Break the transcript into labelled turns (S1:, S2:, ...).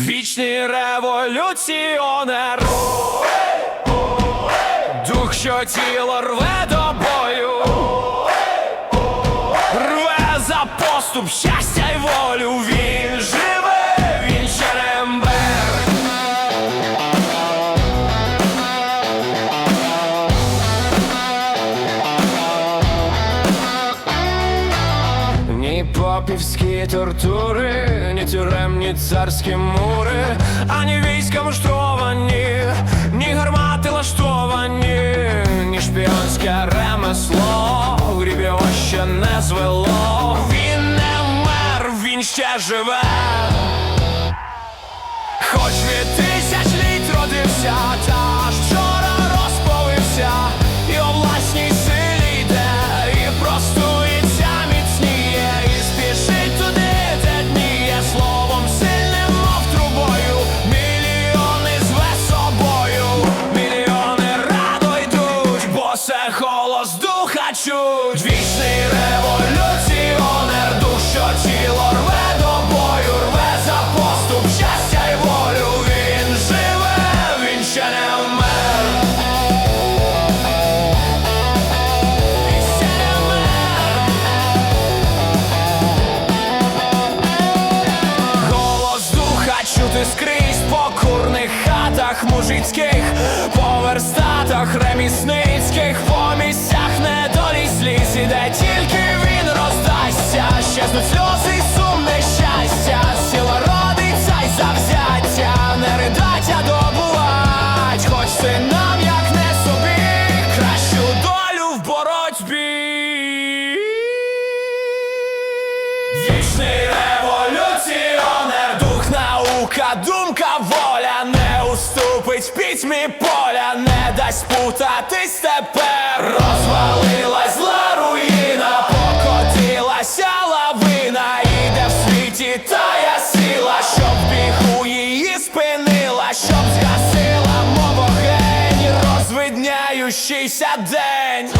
S1: Вічний революціонер, дух, що тіло рве до бою, рве за поступ, щастя й волю. Він Ні тортури, ні тюремні царські мури, ані війська муштровані, ні гармати лаштовані, ні шпіонське ремесло, гріб його ще не звело. Він не вмер, він ще живе. Це голос духа чуть. Вічний революціонер, хатах мужицьких, по верстатах ремісницьких, по місцях недолі сліз, і де тільки він роздасться, щезнуть сльози й сум нещастя, сила родиться й завзяття, не ридать, а добувать, хоч це нам як не собі, кращу долю в боротьбі. Вічний революціонер, дух, наука, думка, воля уступить пітьмі поля, не дасть путатись тепер. Розвалилась зла руїна, покотилася лавина, іде в світі тая сила, щоб біху її спинила, щоб згасила, мов огень розвидняючийся день.